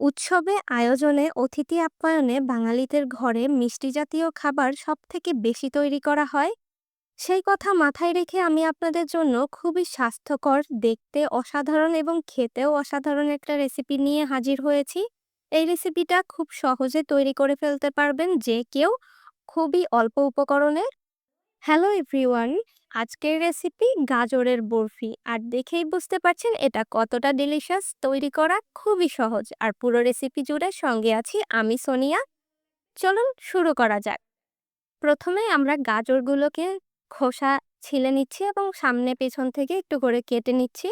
উৎসবে, আয়োজনে, অতিথি আপ্যায়নে বাঙালিদের ঘরে মিষ্টি জাতীয় খাবার সবথেকে বেশি তৈরি করা হয়? সেই কথা মাথায় রেখে আমি আপনাদের জন্য খুবই স্বাস্থ্যকর, দেখতে অসাধারণ এবং খেতেও অসাধারণ একটা রেসিপি নিয়ে হাজির হয়েছি। এই রেসিপিটা খুব সহজে তৈরি করে ফেলতে পারবেন যে কেউ খুবই অল্প উপকরণে হ্যালো এভরিওয়ান আজকের রেসিপি গাজরের বরফি। আর দেখেই বুঝতে পারছেন এটা কতটা ডিলিশিয়াস তৈরি করা খুবই সহজ। আর পুরো রেসিপি জুড়ে সঙ্গে আছি আমি সোনিয়া। চলুন শুরু করা যাক। প্রথমে আমরা গাজরগুলোকে খোসা ছিলে নিচ্ছি এবং সামনে পেছন থেকে একটু করে কেটে নিচ্ছি।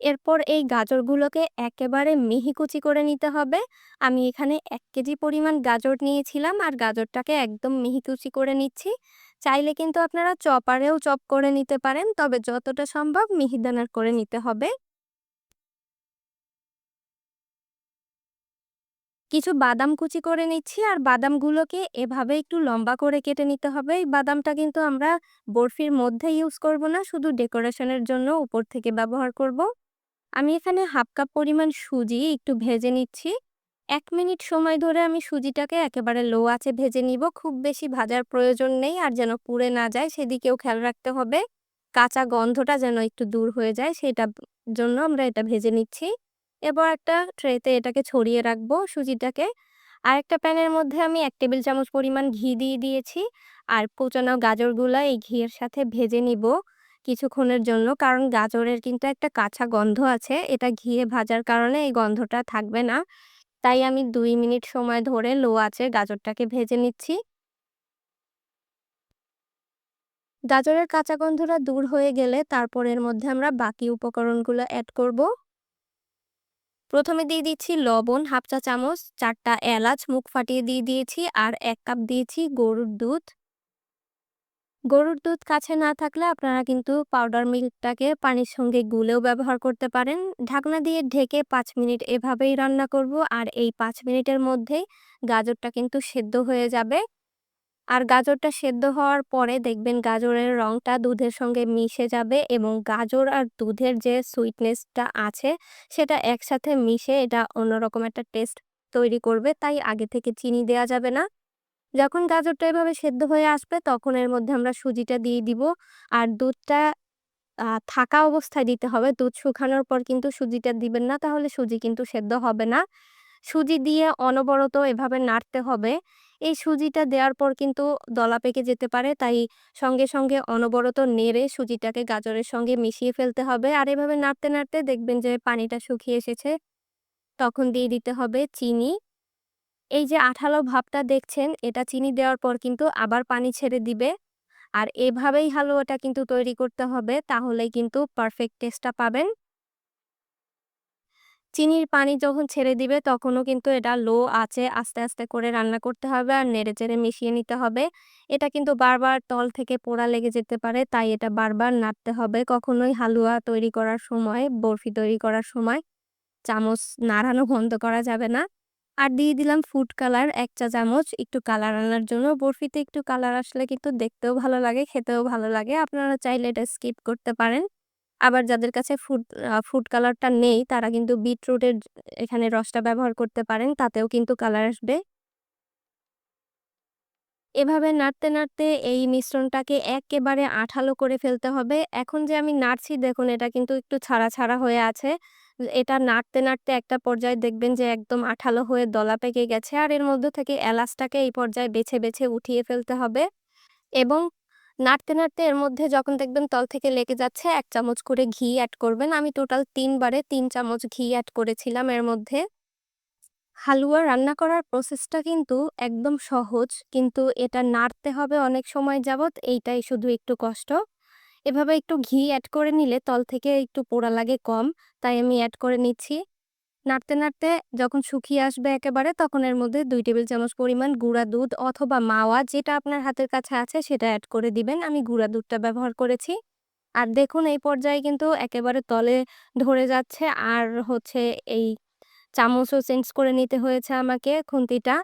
এরপর এই গাজরগুলোকে একেবারে মিহি কুচি করে নিতে হবে। আমি এখানে এক কেজি পরিমাণ গাজর নিয়েছিলাম আর গাজরটাকে একদম মিহি কুচি করে নিচ্ছি। চাইলে কিন্তু আপনারা চপারেও চপ করে নিতে পারেন, তবে যতটা সম্ভব মিহিদানার করে নিতে হবে। কিছু বাদাম কুচি করে নিচ্ছি, আর বাদামগুলোকে এভাবে একটু লম্বা করে কেটে নিতে হবে। এই বাদামটা কিন্তু আমরা বরফির মধ্যে ইউজ করব না, শুধু ডেকোরেশনের জন্য উপর থেকে ব্যবহার করব। আমি এখানে হাফ কাপ পরিমাণ সুজি একটু ভেজে নিচ্ছি। এক মিনিট সময় ধরে আমি সুজিটাকে একেবারে লো আছে ভেজে নিব। খুব বেশি ভাজার প্রয়োজন নেই, আর যেন পুড়ে না যায়, সেদিকেও খেয়াল রাখতে হবে। কাঁচা গন্ধটা যেন একটু দূর হয়ে যায় সেটার জন্য আমরা এটা ভেজে নিচ্ছি। এবার একটা ট্রেতে এটাকে ছড়িয়ে রাখব সুজিটাকে। আর একটা প্যানের মধ্যে আমি এক টেবিল চামচ পরিমাণ ঘি দিয়ে দিয়েছি। আর কোচানো গাজরগুলো এই ঘিয়ের সাথে ভেজে নিব কিছুক্ষণের জন্য, কারণ গাজরের কিন্তু একটা কাঁচা গন্ধ আছে। এটা ঘিয়ে ভাজার কারণে এই গন্ধটা থাকবে না। তাই আমি দুই মিনিট সময় ধরে লো আছে গাজরটাকে ভেজে নিচ্ছি। গাজরের কাঁচা গন্ধটা দূর হয়ে গেলে তারপর এর মধ্যে আমরা বাকি উপকরণগুলো অ্যাড করব। প্রথমে দিয়ে দিচ্ছি লবণ, হাফ চা চামচ, চারটা এলাচ, মুখ ফাটিয়ে দিয়ে দিয়েছি, আর এক কাপ দিয়েছি গরুর দুধ। গরুর দুধ কাছে না থাকলে আপনারা কিন্তু পাউডার মিল্কটাকে পানির সঙ্গে গুলেও ব্যবহার করতে পারেন। ঢাকনা দিয়ে ঢেকে পাঁচ মিনিট এভাবেই রান্না করব। আর এই পাঁচ মিনিটের মধ্যেই গাজরটা কিন্তু সেদ্ধ হয়ে যাবে। আর গাজরটা সেদ্ধ হওয়ার পরে দেখবেন গাজরের রংটা দুধের সঙ্গে মিশে যাবে এবং গাজর আর দুধের যে সুইটনেসটা আছে, সেটা একসাথে মিশে এটা অন্যরকম একটা টেস্ট তৈরি করবে। তাই আগে থেকে চিনি দেয়া যাবে না। যখন গাজরটা এভাবে সেদ্ধ হয়ে আসবে, তখন এর মধ্যে আমরা সুজিটা দিয়ে দিব। আর দুধটা থাকা অবস্থায় দিতে হবে। দুধ শুকানোর পর কিন্তু সুজিটা দিবেন না, তাহলে সুজি কিন্তু সেদ্ধ হবে না। সুজি দিয়ে অনবরত এভাবে নাড়তে হবে। এই সুজিটা দেওয়ার পর কিন্তু দলা পেকে যেতে পারে, তাই সঙ্গে সঙ্গে অনবরত নেড়ে সুজিটাকে গাজরের সঙ্গে মিশিয়ে ফেলতে হবে। আর এভাবে নাড়তে নাড়তে দেখবেন যে পানিটা শুকিয়ে এসেছে। তখন দিয়ে দিতে হবে চিনি। এই যে আঠালো ভাবটা দেখছেন, এটা চিনি দেওয়ার পর কিন্তু আবার পানি ছেড়ে দিবে। আর এভাবেই হালুয়াটা কিন্তু তৈরি করতে হবে, তাহলেই কিন্তু পারফেক্ট টেস্টটা পাবেন। চিনির পানি যখন ছেড়ে দিবে, তখনও কিন্তু এটা লো আছে আস্তে আস্তে করে রান্না করতে হবে আর নেড়ে চেড়ে মিশিয়ে নিতে হবে। এটা কিন্তু বারবার তল থেকে পোড়া লেগে যেতে পারে, তাই এটা বারবার নাড়তে হবে। কখনোই হালুয়া তৈরি করার সময়, বরফি তৈরি করার সময় চামচ নাড়ানো বন্ধ করা যাবে না। আর দিয়ে দিলাম ফুড কালার এক চা চামচ, একটু কালার আনার জন্য। বরফিতে একটু কালার আসলে কিন্তু দেখতেও ভালো লাগে, খেতেও ভালো লাগে। আপনারা চাইলে এটা স্কিপ করতে পারেন। আবার যাদের কাছে ফুড ফুড কালারটা নেই, তারা কিন্তু বিটরুটের এখানে রসটা ব্যবহার করতে পারেন, তাতেও কিন্তু কালার আসবে। এভাবে নাড়তে নাড়তে এই মিশ্রণটাকে একেবারে আঠালো করে ফেলতে হবে। এখন যে আমি নাড়ছি, দেখুন এটা কিন্তু একটু ছাড়া ছাড়া হয়ে আছে। এটা নাড়তে নাড়তে একটা পর্যায়ে দেখবেন যে একদম আঠালো হয়ে দলা পেকে গেছে। আর এর মধ্যে থেকে এলাচটাকে এই পর্যায়ে বেছে বেছে উঠিয়ে ফেলতে হবে। এবং নাড়তে নাড়তে এর মধ্যে যখন দেখবেন তল থেকে লেগে যাচ্ছে, এক চামচ করে ঘি অ্যাড করবেন। আমি টোটাল তিনবারে তিন চামচ ঘি অ্যাড করেছিলাম এর মধ্যে। হালুয়া রান্না করার প্রসেসটা কিন্তু একদম সহজ, কিন্তু এটা নাড়তে হবে অনেক সময় যাবৎ। এইটাই শুধু একটু কষ্ট। এভাবে একটু ঘি অ্যাড করে নিলে তল থেকে একটু পোড়া লাগে কম, তাই আমি অ্যাড করে নিচ্ছি। নাড়তে নাড়তে যখন শুকিয়ে আসবে একেবারে তখন এর মধ্যে দুই টেবিল চামচ পরিমাণ গুঁড়া দুধ অথবা মাওয়া যেটা আপনার হাতের কাছে আছে সেটা অ্যাড করে দিবেন। আমি গুঁড়া দুধটা ব্যবহার করেছি। আর দেখুন এই পর্যায়ে কিন্তু একেবারে তলে ধরে যাচ্ছে। আর হচ্ছে এই চামচও চেঞ্জ করে নিতে হয়েছে আমাকে খুন্তিটা।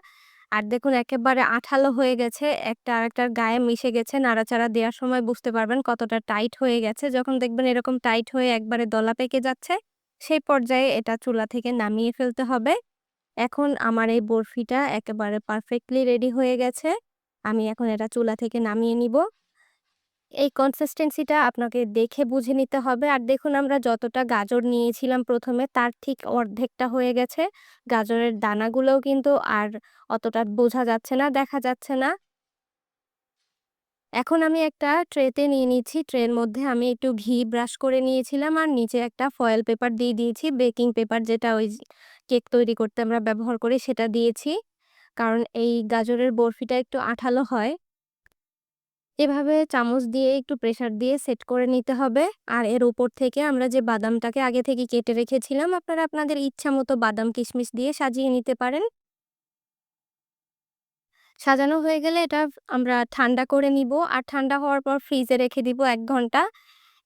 আর দেখুন একেবারে আঠালো হয়ে গেছে, একটা আরেকটার গায়ে মিশে গেছে, নাড়াচাড়া দেওয়ার সময় বুঝতে পারবেন কতটা টাইট হয়ে গেছে যখন দেখবেন এরকম টাইট হয়ে একবারে দলা পেকে যাচ্ছে, সেই পর্যায়ে এটা চুলা থেকে নামিয়ে ফেলতে হবে এখন আমার এই বরফিটা একেবারে পারফেক্টলি রেডি হয়ে গেছে। আমি এখন এটা চুলা থেকে নামিয়ে নিব। এই কনসিস্টেন্সিটা আপনাকে দেখে বুঝে নিতে হবে। আর দেখুন আমরা যতটা গাজর নিয়েছিলাম প্রথমে তার ঠিক অর্ধেকটা হয়ে গেছে। গাজরের দানাগুলোও কিন্তু আর অতটা বোঝা যাচ্ছে না, দেখা যাচ্ছে না। এখন আমি একটা ট্রেতে নিয়ে নিচ্ছি। ট্রের মধ্যে আমি একটু ঘি ব্রাশ করে নিয়েছিলাম আর নিচে একটা ফয়েল পেপার দিয়ে দিয়েছি। বেকিং পেপার যেটা ওই কেক তৈরি করতে আমরা ব্যবহার করি সেটা দিয়েছি। কারণ এই গাজরের বরফিটা একটু আঠালো হয়। এভাবে চামচ দিয়ে একটু প্রেশার দিয়ে সেট করে নিতে হবে। আর এর উপর থেকে আমরা যে বাদামটাকে আগে থেকে কেটে রেখেছিলাম, আপনারা আপনাদের ইচ্ছা মতো বাদাম কিশমিশ দিয়ে সাজিয়ে নিতে পারেন। সাজানো হয়ে গেলে এটা আমরা ঠান্ডা করে নিব। আর ঠান্ডা হওয়ার পর ফ্রিজে রেখে দিব এক ঘণ্টা।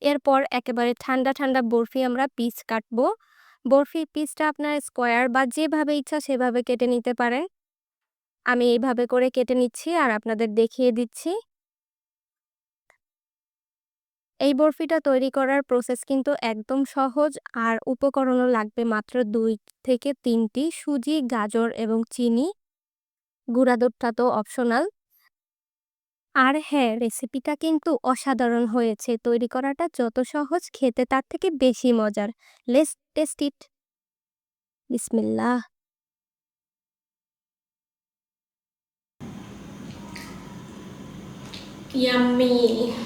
এরপর একেবারে ঠান্ডা, ঠান্ডা বরফি আমরা পিস কাটবো। বরফি পিসটা আপনার স্কোয়ার বা যেভাবে ইচ্ছা সেভাবে কেটে নিতে পারেন। আমি এইভাবে করে কেটে নিচ্ছি আর আপনাদের দেখিয়ে দিচ্ছি। এই বরফিটা তৈরি করার প্রসেস কিন্তু একদম সহজ আর উপকরণও লাগবে মাত্র দুই থেকে তিনটি সুজি, গাজর এবং চিনি। গুঁড়া দুধটা তো অপশনাল। আর হ্যাঁ, রেসিপিটা কিন্তু অসাধারণ হয়েছে। তৈরি করাটা যত সহজ খেতে তার থেকে বেশি মজার। Let's taste it. বিসমিল্লাহ। Yummy.